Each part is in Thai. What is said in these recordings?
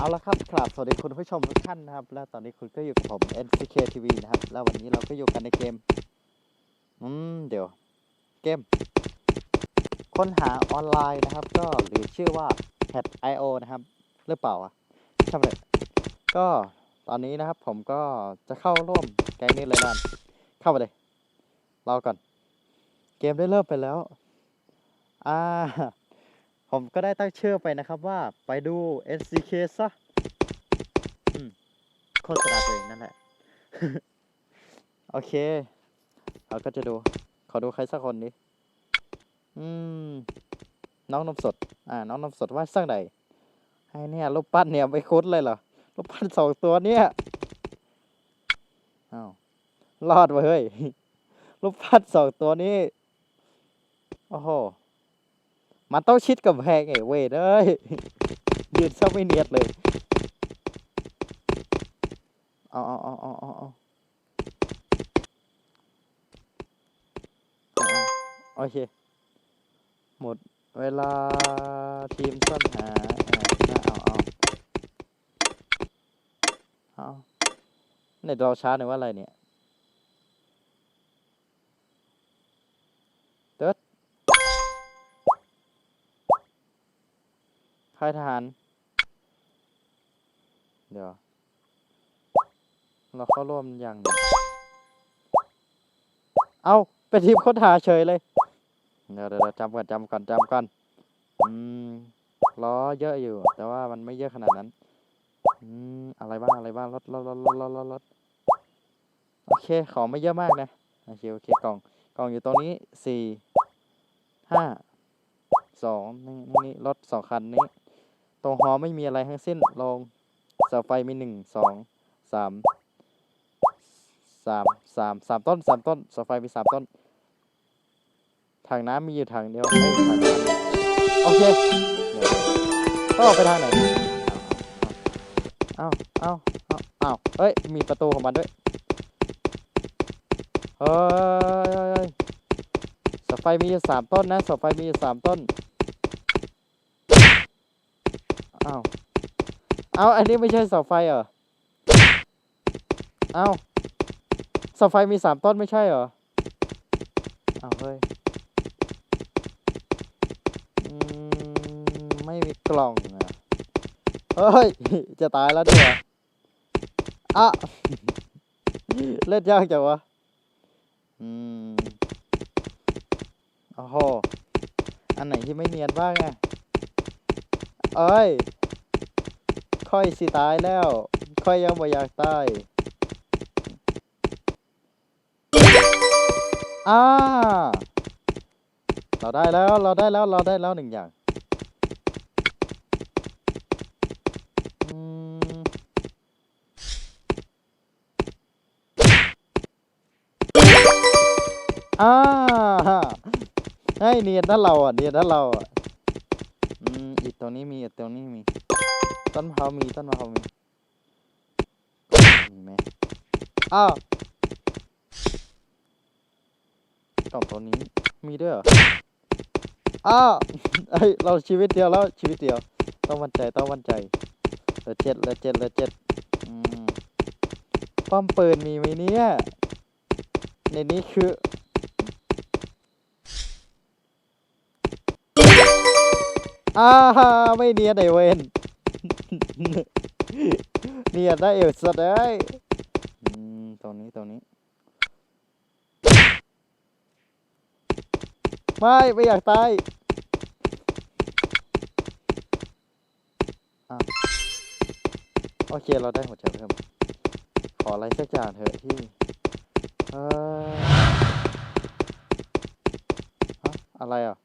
เอาละครับครับสวัสดีคุณผู้ชมทุกท่านนะครับ และตอนนี้คุณก็อยู่กับผม NCK TV นะครับ แล้ววันนี้เราก็อยู่กันในเกม อืม เดี๋ยว เกม ค้นหาออนไลน์นะครับ ก็หรือชื่อว่า Hat.io นะครับหรือเปล่าอะใช่ไหมก็ตอนนี้นะครับผมก็จะเข้าร่วมแก๊งนี้เลยนะเข้าไปเลยรอก่อน เกมได้เริ่มไปแล้ว อ่า ผมก็ได้ตั้งชื่อไปนะครับว่าไปดู SCK ซะโฆษณาตัวเองนั่นแหละ โอเค เราก็จะดู ขอดูใครสักคนนี้อืม น้องนมสด อ่า น้องนมสดว่าสักไหนให้เนี่ยรูปปั้นเนี่ยไม่คุ้นเลยเหรอรูปปั้นสองตัวเนี่ยอ้าวรอดเว้ยเฮ้ยรูปปั้นสองตัวนี้ โอ้โห มันต้องชิดกับแพงไอ้เวทเอ้ยยืนซะไม่เนียดเลยเอาเอาเอาเอาเอาโอเค หมดเวลาทีมค้นหาเอาเอาเอาเนี่ยเราช้าหรือว่าอะไรเนี่ย ค่ายทหาร เดี๋ยว เราเข้าร่วมอย่าง เอาเป็นทีมค้นหาเฉยเลย เดี๋ยวเดี๋ยวจำก่อนจำก่อนจำก่อนอืมล้อเยอะอยู่ แต่ว่ามันไม่เยอะขนาดนั้น อืม อะไรบ้าง อะไรบ้าง รถรถรถรถรถรถโอเค ของไม่เยอะมากนะ โอเค โอเค กล่อง กล่องอยู่ตรงนี้สี่ห้าสองนี่นี่รถสองคันนี้ ตรงหอไม่มีอะไรทั้งสิ้นลงเสาไฟมีหนึ่งสองสามสามสามสามต้นสามต้นเสาไฟมีสามต้นถังน้ำมีอยู่ถังเดียวโอเคต้องออกไปทางไหนเอาเอาเอาเอาเอาเฮ้ย มีประตูของมันด้วย เฮ้ยเสาไฟมีอยู่สามต้นนะเสาไฟมีอยู่สามต้น อาเอาอันนี้ไม่ใช่เสาไฟเหรอเอาเสาไฟมีสามต้นไม่ใช่เหรอเอาเฮ้ยไม่มีกล่องอะเฮ้ย จะตายแล้วด้วยอะเล่นยากจังวะ อืมโอ้โห อันไหนที่ไม่เนียนบ้างอะ เอ้ยค่อยสิตายแล้ว ค่อยยังบ่อยากตายอ่าเราได้แล้วเราได้แล้วเราได้แล้วหนึ่งอย่างอืมอ่าให้เนียนถ้าเราอะเนียนถ้าเราอะ ตัวนี้มีตัวนี้มี ต้นมะพร้าวมีต้นมะพร้าวมีมีไหมอ้าวกล่องตัวนี้มีด้วยเหรออ้าวเอ้ยเราชีวิตเดียวแล้วชีวิตเดียว ต้องมั่นใจต้องมั่นใจเหลือเจ็ดเหลือเจ็ดเหลือเจ็ดอืมป้อมปืนมีไหมเนี่ยในนี้คือ อ้าไม่เนียนไอเวนเนียนได้เอวสัตว์เอ้ยอืมตรงนี้ตรงนี้ ไม่ ไม่อยากตายอ้าวโอเค เราได้หัวใจเพิ่ม ขออะไรสักอย่างเถอะที่เออฮะอะไรอะ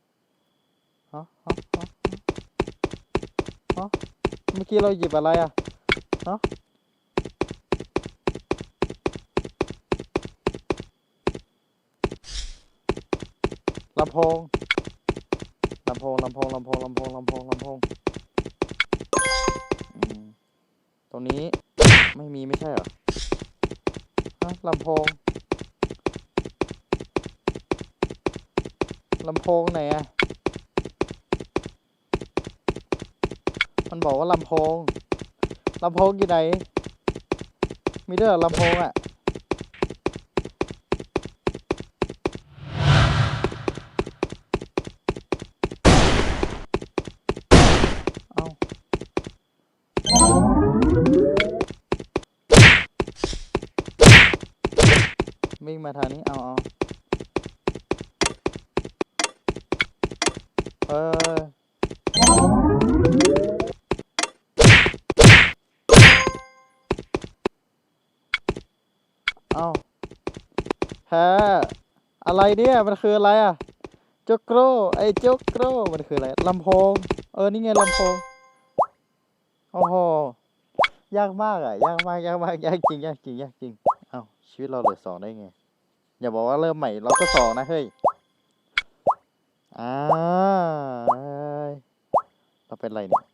ฮะฮะฮะฮะเมื่อกี้เราหยิบอะไรอะฮะลำโพงลำโพงลำโพงลำโพงลำโพงลำโพงลำโพงตรงนี้ไม่มีไม่ใช่เหรอฮะลำโพงลำโพงไหนอะมัน บอกว่าลำโพงลำโพงอยู่ไหนมีเด้วยเหรอลำโพงอะเอาวิ่งมาทางนี้ เอาเอาเออ เอา แพ้อะไรเนี่ย มันคืออะไรอะโจกโกรไอโจกโกรมันคืออะไรลำโพง เออ นี่ไงลำโพง โอ้โห ยากมากอะ ยากมาก ยากมาก ยากจริง ยากจริง ยากจริง เอ้า ชีวิตเราเหลือสองได้ไง อย่าบอกว่าเริ่มใหม่เราก็สองนะ เฮ้ย อ่า เราเป็นไรเนี่ย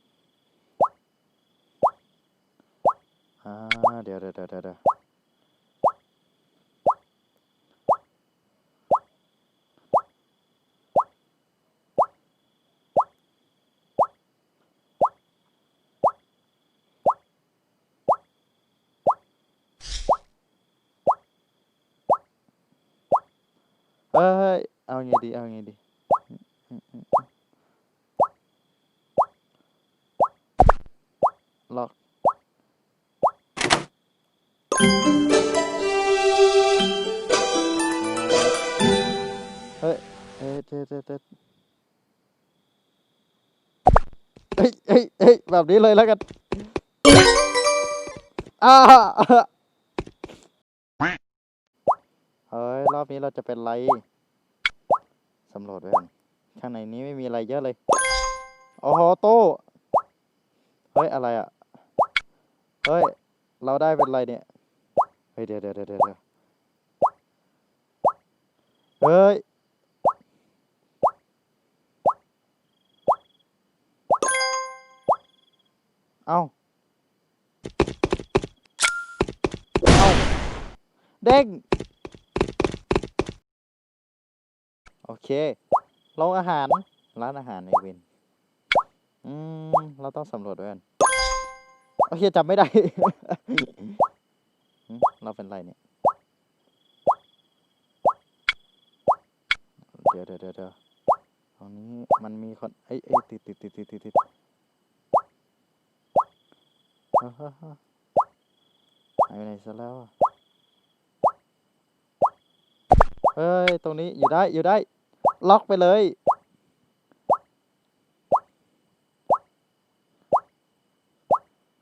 อ่า เดี๋ยวเดี๋ยวเดี๋ยวเดี๋ยว ยเฮ้ยเฮ้ยเฮ้ยเฮ้ยเฮ้ยแบบนี้เลยแล้วกันอ้า เฮ้ย รอบนี้เราจะเป็นไรสำรวจไว้ก่อนข้างในนี้ไม่มีอะไรเยอะเลย โอ้โหโต้เฮ้ย อะไรอะ เฮ้ย เราได้เป็นไรเนี่ย เฮ้ย เดี๋ยวเดี๋ยวเดี๋ยวเดี๋ยวเฮ้ยเอาเอาเด้ง โอ เคโรงอาหาร ร้านอาหารในเวนอืม เราต้องสำรวจด้วยกัน โอเคจำไม่ได้ เราเป็นไรเนี่ย เดี๋ยวเดี๋ยวเดี๋ยวเดี๋ยวตรงนี้มันมีคน เอ้ยเอ้ยติดติดติดติดติดติดฮ้ยเฮ้ยเฮ้ยหายไปไหนซะแล้วอะเฮ้ย ตรงนี้อยู่ได้ อยู่ได้ ล็อกไปเลย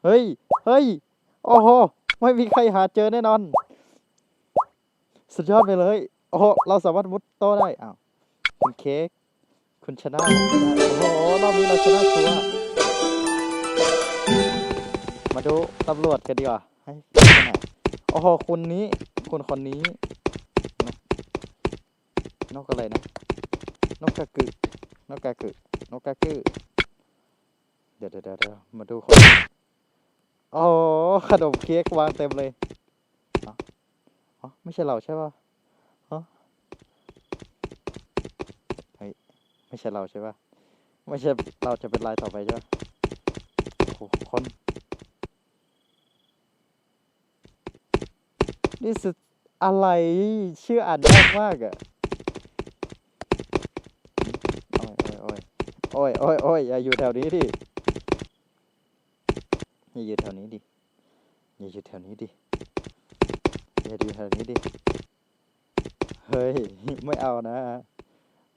เฮ้ย เฮ้ย โอ้โห ไม่มีใครหาเจอแน่นอน สุดยอดไปเลย โอ้โห เราสามารถมุดโต้ได้ อ้าว คุณเค้ก คุณชนะ โอ้โห รอบนี้เราชนะชัวร์มาดูตำรวจกันดีกว่าให้โอ้โห คุณนี้ คุณคนนี้นกนกอะไรนะ นกกระกึกนกกระกึกนกกระกึกเดี๋ยวเดี๋ยวเดี๋ยวมาดูคนโอ้ขนมเค้กวางเต็มเลยอ๋ออ๋อไม่ใช่เราใช่ป่ะเฮ้ยไม่ใช่เราใช่ป่ะไม่ใช่เราจะเป็นรายต่อไปใช่ป่ะโอ้คน นี่สุดอะไรชื่ออ่านยากมากอะโอ้ยโอ้ยโอ้ยโอ้ยโอ้ยอย่าอยู่แถวนี้ดิอย่าอยู่แถวนี้ดิอย่าอยู่แถวนี้ดิอย่าอยู่แถวนี้ดิเฮ้ยไม่เอานะ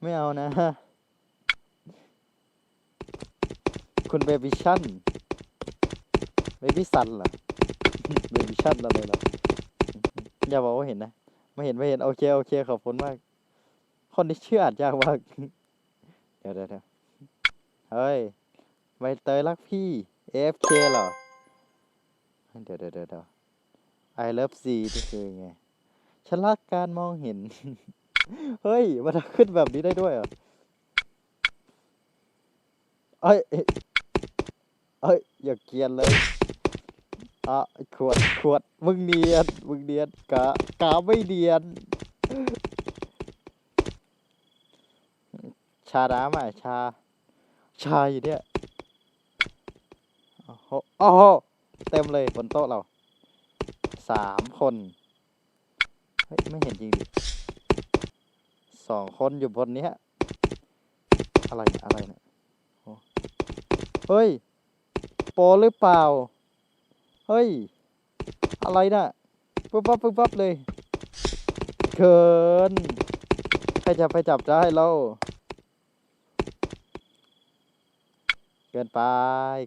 ไม่เอานะ คุณเบบี้ชั่นเบบี้ซันเหรอเบบี้ชั่นอะไรเหรออย่าบอกว่าเห็นนะไม่เห็นไม่เห็นโอเคโอเคขอบคุณมาก คนที่ชื่ออานยากมากเดี๋ยวเดี๋ยว เฮ้ยใบเตยรักพี่ AFK เหรอ เดี๋ยวเดี๋ยวเดี๋ยว I love Z นี่คือไงฉันรักการมองเห็น เฮ้ย มันขึ้นแบบนี้ได้ด้วยเหรอ เอ้ย เอ้ยเอ้ยอย่าเกียนเลยอะขวด ขวด มึงเนียน มึงเนียน กะกาไม่เนียน ชาน้ำอะชา ชาอยู่เนี่ยโอ้โหโอ้โหเต็มเลยบนโต๊ะเราสามคน เฮ้ย ไม่เห็นจริงดิสองคนอยู่บนเนี้ยอะไรอะไรเนี่ยเฮ้ย โปหรือเปล่า เฮ้ย อะไรน่ะปุ๊บปั๊บปุ๊บปั๊บเลยเกินใครจะไปจับได้เรา เกินไป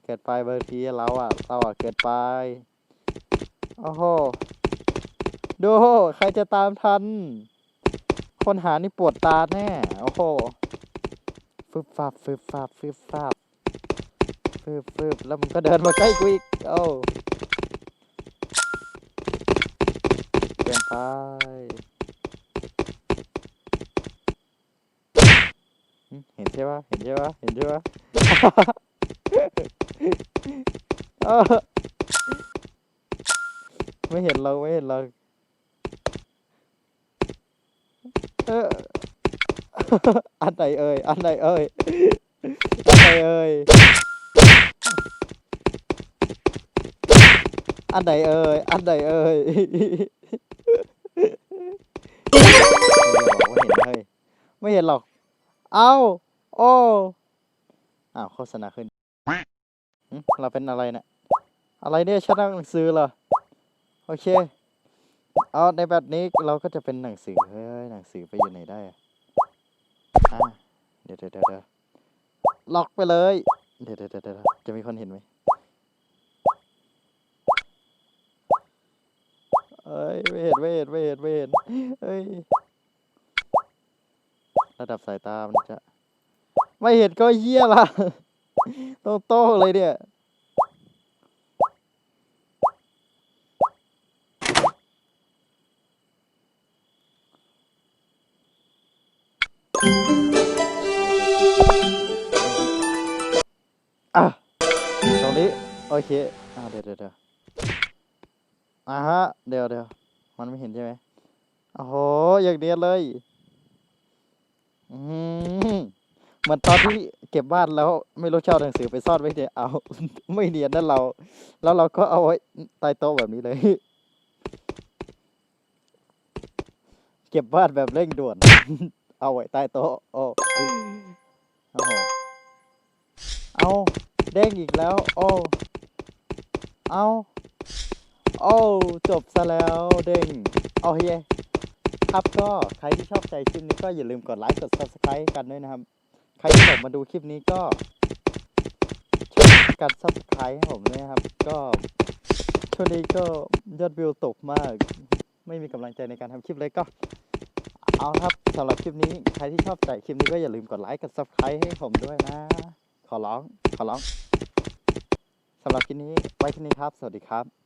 เกินไปเบางทีเราอะเราอะเกินไป โอ้โห ดู ใครจะตามทัน คนหานี่ปวดตาแน่ โอ้โห ฟึบฟับฟึบฟับฟึบฟับฟึบฟึบแล้วมันก็เดินมาใกล้กูอีกโอ้เกินไปเห็นใช่ปะเห็นใช่ปะเห็นใช่ปะ เออไม่เห็นเราไม่เห็นเราเอออันไหนเอ่ยอันไหนเอ่ยอันไหนเอ่ยอันไหนเอ่ยอันไหนเอ่ยไม่เห็นหรอก เอ้า โอ้ อ้าวโฆษณาขึ้น เราเป็นอะไรเนะี่ย อะไรเนี่ยชั้นหนังสือเหรอ โอเค เอาในแบบนี้เราก็จะเป็นหนังสือ เฮ้ย หนังสือไปอยู่ไหนได้อะเดี๋ยวเดี๋ยวเดี๋ยวเดี๋ยวล็อกไปเลย เดี๋ยวเดี๋ยวเดี๋ยวจะมีคนเห็นไหมเอ้ยไม่เห็นไม่เห็นไม่เห็นไม่เห็นเอ้ย ระดับสายตามันจะ ไม่เห็นก็เหี้ยละโตโต้เลยเนี่ย อะตรงนี้ โอเคอ่าเดี๋ยวเดี๋ยวเดี๋ยวอ่าฮะ เดี๋ยวเดี๋ยวมันไม่เห็นใช่ไหมโอ้โห อย่างเดียเลย อืมเหมือนตอนที่เก็บบ้านแล้ว ไม่รู้เช่าหนังสือไปซ่อนไว้เนี่ยเอา ไม่เนียนนั่นเรา แล้วเราก็เอาไว้ใต้โต๊ะแบบนี้เลย เก็บบ้านแบบเร่งด่วน เอาไว้ใต้โต๊ะโอ้โอ้โหเอาเด้งอีกแล้ว โอ้เอาโอ้จบซะแล้วเด้งโอเคครับก็ใครที่ชอบใจคลิปนี้ก็อย่าลืมกดไลค์กด subscribe กันด้วยนะครับ ใครที่ผมมาดูคลิปนี้ก็ช่วยกัน subscribe ให้ผมด้วยนะครับ ก็ช่วงนี้ก็ยอดวิวตกมาก ไม่มีกำลังใจในการทำคลิปเลยก็ เอาครับสำหรับคลิปนี้ใครที่ชอบใจคลิปนี้ก็อย่าลืมกดไลค์กด subscribe ให้ผมด้วยนะ ขอร้อง ขอร้องสำหรับคลิปนี้ไว้แค่นี้ครับ สวัสดีครับ